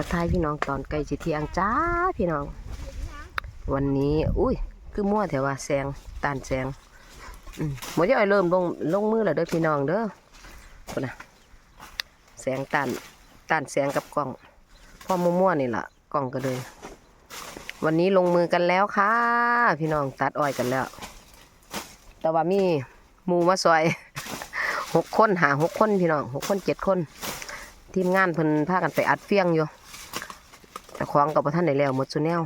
ทักทายพี่น้องตอนใกล้สิเที่ยงจ้าพี่น้อง วันนี้ อุ้ย คือมั่วแต่ว่าแสงตานแสงอมหมดย่อยเริ่มลงลงมือแล้วเด้อพี่น้องเด้อคนน่ะแสงตานตานแสงกับกล้องพ่อมั่วๆนี่แหละกล้องก็เลย วันนี้ลงมือกันแล้วค่ะ พี่น้องตัดอ้อยกันแล้ว แต่ว่ามีหมูมาซอยหกคนหาหกคนพี่น้องหกคนเจ็ดคน ทีมงานเพิ่นพากันไปอัดเฟียงอยู่ แต่ของกับท่านได้แล้วหมดสุแนว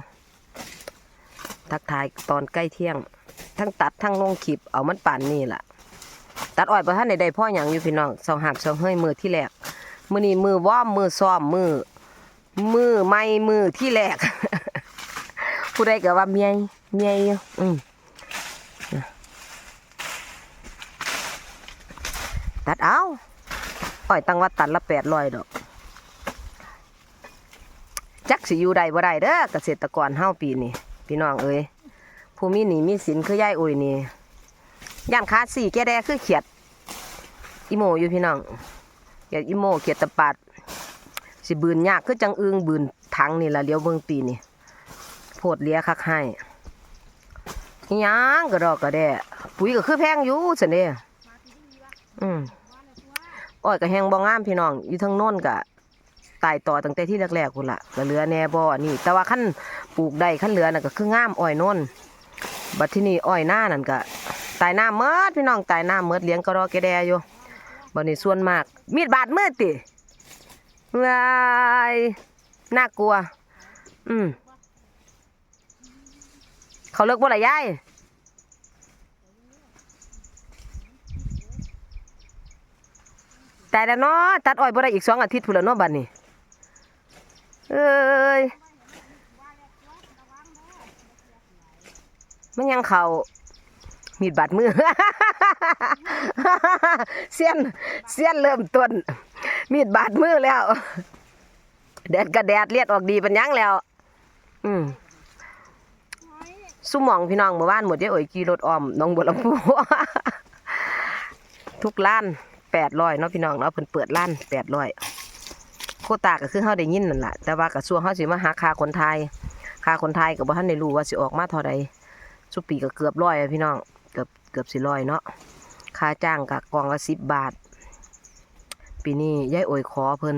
ทักทายตอนใกล้เที่ยง ทั้งตัดทั้งลงคลิปเอามันป่านนี่ล่ะ ตัดอ้อยประท่านได้ได้พ่ออย่างอยู่พี่น้องเสาหักเสาเฮ้ยมือที่แรกมือนี้มือว่อมมือซ้อมมือมือไม่มือที่แรกผู้ใดก็ว่าเมียเมียอยู่อืมตัดเอาอ้อยตั้งว่าตันละแปดร้อยดอก จัก สิอยู่ใดบ่ได้เด้อเกษตรกรเฮาปีนี้พี่น้องเอ้ยผู้มีหนี้มีสินคือยายอุ้ยนี่ย่านค้าสี่แกแดคือเขียดอีโมอยู่พี่น้องเขียดอีโมเขียดตะปัดสิบืนยากคือจังอึงบืนทังนี่ละเลี้ยวเบิ่งปีนี่โพดเลี้ยคักให้ยังก็ดอกก็แด่ปุ๋ยก็คือแพงอยู่ซั่นเด้อืมอ้อยก็แหงบ่งามพี่น้องอยู่ทางโน้นก็ ตายต่อตั้งแต่ที่แรกๆคุณละก็เหลือแหน่บ่อันนี้ แต่ว่าขั้นปลูกได้ขั้นเหลือน่ะก็คืองามอ้อยน้นบัดที่นี่อ้อยหน้านั่นก็ตายหน้าเมิดพี่น้องตายหน้าเมิดเลี้ยงกระรอกแกแดอยู่บัดนี้ส่วนมาก มีดบาดมืดติว้ายน่ากลัว อืมเขาเลิกบ่ละยายแต่แล้วเนาะตัดอ้อยบ่ได้อีกสองอาทิตย์พุ่นแล้วเนาะบัดนี้ เอ้ยมันยังเขามีดบาดมือเสียนเสียนเริ่มต้น มีดบาดมือแล้ว แดดกระแดดเลียดออกดีเป็นยังแล้ว อืมสุหมองพี่น้องเมื่อวานหมดเยอะโอ้ยขี่รถออมน้องบัวลำพูทุกร้านแปดร้อยเนาะพี่น้องเนาะเพิ่นเปิดร้านแปดร้อย โคตาก็คือเฮาได้ยินนั่นแหละแต่ว่ากระทรวงเฮาสิมาหาค่าคนไทยค่าคนไทยก็บ่ทันได้รู้ว่าสิออกมาเท่าใดสุปีก็เกือบร้อยอะพี่น้องเกือบเกือบสิร้อยเนาะค่าจ้างก็กองละสิบบาท ปีนี้ยายโอยขอเพิ่น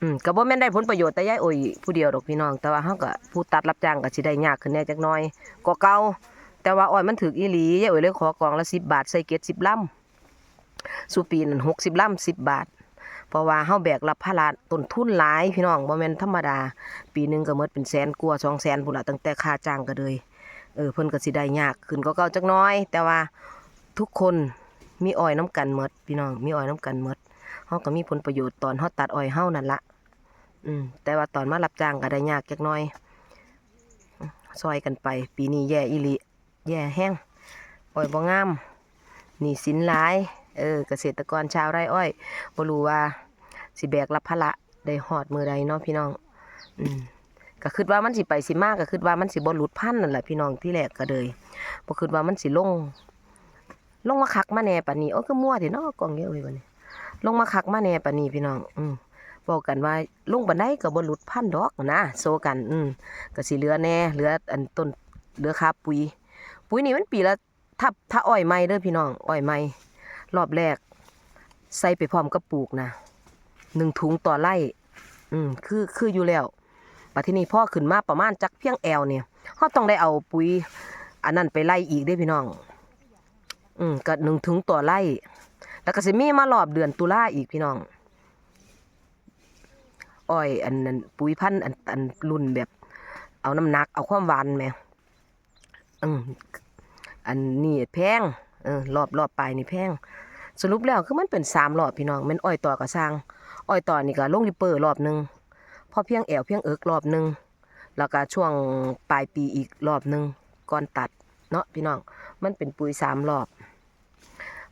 อืมก็บ่แม่นได้ผลประโยชน์แต่ยายโอยผู้เดียวดอกพี่น้อง แต่ว่าเฮาก็ผู้ตัดรับจ้างก็สิได้ยากขึ้นแน่จักหน่อยกว่าเก่าแต่ว่าอ้อยมันถึกอีหลียายโอยเลยขอกองละ10บบาทใส่เกต10ลำสุปีนั่นหกสิบลำสิบบาท เพราะว่าเฮาแบกรับภาระต้นทุนหลายพี่น้องบ่แม่นธรรมดา ปีหนึงก็หมดเป็นแสนกว่าสองแสนพุ่นละตั้งแต่ค่าจ้างก็เลยเออเพิ่นก็สิได้ยากขึ้นก็เก่าจักน้อย แต่ว่าทุกคนมีอ้อยน้ำกันหมดพี่น้องมีอ้อยน้ำกันหมดเฮาก็มีผลประโยชน์ตอนเฮาตัดอ้อยเฮานั่นละอืมแต่ว่าตอนมารับจ้างก็ได้ยากจักน้อยซอยกันไป ปีนี้แย่อีหลีแย่แห้งอ้อยบ่งามหนี่สินหลาย เออเกษตรกรชาวไร่อ้อยบ่รู้ว่าสิแบกรับภาระได้ฮอดมือใดเนาะพี่น้อง อืมก็คิดว่ามันสิไปสิมากก็คิดว่ามันสิบ่หลุดพันนั่นแหละพี่น้องที่แรกก็เลยบ่คิดว่ามันสิลง ลงมาคักมาแหน่ปานนี้โอ้คือมั่วแท้เนาะกล้องเยอะเว้ยบัดนี้ ลงมาคักมาแหน่ปานนี้พี่น้อง อืมบอกกันว่าลงบันไดก็บ่หลุดพันดอกนะโซกัน อืมก็สิเหลือแหน่เหลืออันต้นเหลือค่าปุ๋ย ปุ๋ยนี่มันปีละถ้าถ้าอ้อยใหม่เด้อพี่น้องอ้อยใหม่ รอบแรก ใส่ไปพร้อมกับปลูกนะหนึ่งถุงต่อไร่อืมคือคืออยู่แล้วปัจจุบันพ่อขึ้นมาประมาณจักเพียงแอวเนี่ยเขาต้องได้เอาปุ๋ย อันนั้นไปไล่อีกได้พี่น้อง อืมก็หนึ่งถุงต่อไร่แล้วก็สิมีมารอบเดือนตุลาอีกพี่น้องอ้อยอันนั้นปุ๋ยพันธุ์อันอันรุ่นแบบ เอาน้ำหนัก เอาความหวานแม่อืมอันนี้แพง เออรอบรอบปลายนี่แพงสรุปแล้วคือมันเป็นสามรอบพี่น้องมันอ้อยต่อกับสร้างอ้อยต่อนี่ก็ลงดิเปอร์รอบหนึ่งพอเพียงแอวเพียงเอิกรอบหนึ่งแล้วก็ช่วงปลายปีอีกรอบหนึ่งก่อนตัดเนาะพี่น้องมันเป็นปุ๋ยสามรอบ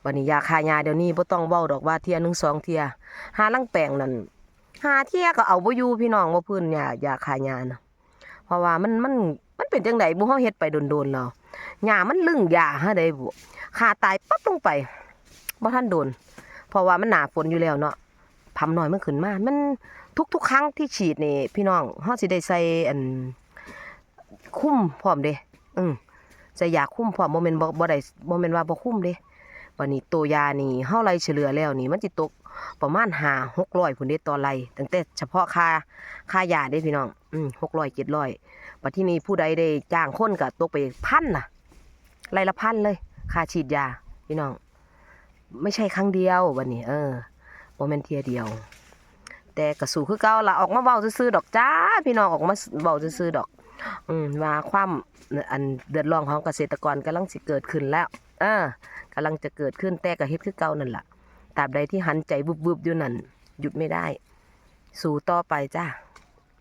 วันนี้ยาคายาเดี๋ยวนี้บ่ต้องเว้าดอกว่าเทียหนึ่งสองเทียหาลังแปลงนั่นหาเทียก็เอาบ่อยู่พี่น้องว่าพื้นยายาคายานะเพราะว่ามันมันมันเป็นจังไดบ่เฮาเฮ็ดไปโดนๆแล้ว หญ้ามันลึงยาฮะได้บ่ขาตายปั๊บลงไปบ่ทันโดน เพราะว่ามันหนาฝนอยู่แล้วเนาะพำน้อยมันขึ้นมามันทุกๆ ครั้งที่ฉีดนี่พี่น้องเฮาสิได้ใส่อันคุ้มพร้อมเด้อืมใส่ยาคุ้มพร้อมบ่แม่นบ่บ่ได้บ่แม่นว่าบ่คุ้มเด้วันนี้ตัวยานี่เฮาไล่เฉลี่ยแล้วนี่มันสิตก ประมาณ5 600พุ่นเด้ต่อไล่ตั้งแต่เฉพาะค่าค่ายาเด้พี่น้องอืม600 700บัดทีนี้ผู้ใดได้จ้างคนก็ตกไปพันน่ะไล่ละพันเลย ค่าฉีดยาพี่น้อง ไม่ใช่ครั้งเดียววันนี้ เออบ่แม่นเทียเดียว แต่กระสูคือเก่าละออกมาเบาซื่อดอกจ้า พี่น้องออกมาเบาซื่อดอก อืมว่าความอันเดือดร้อนของเกษตรกรกำลังสิเกิดขึ้นแล้ว เออกำลังจะเกิดขึ้นแต่ก็เฮ็ดคือเก่านั่นแหละ ตราบใดที่หันใจบุบๆอยู่นั่นหยุดไม่ได้ สู่ต่อไปจ้า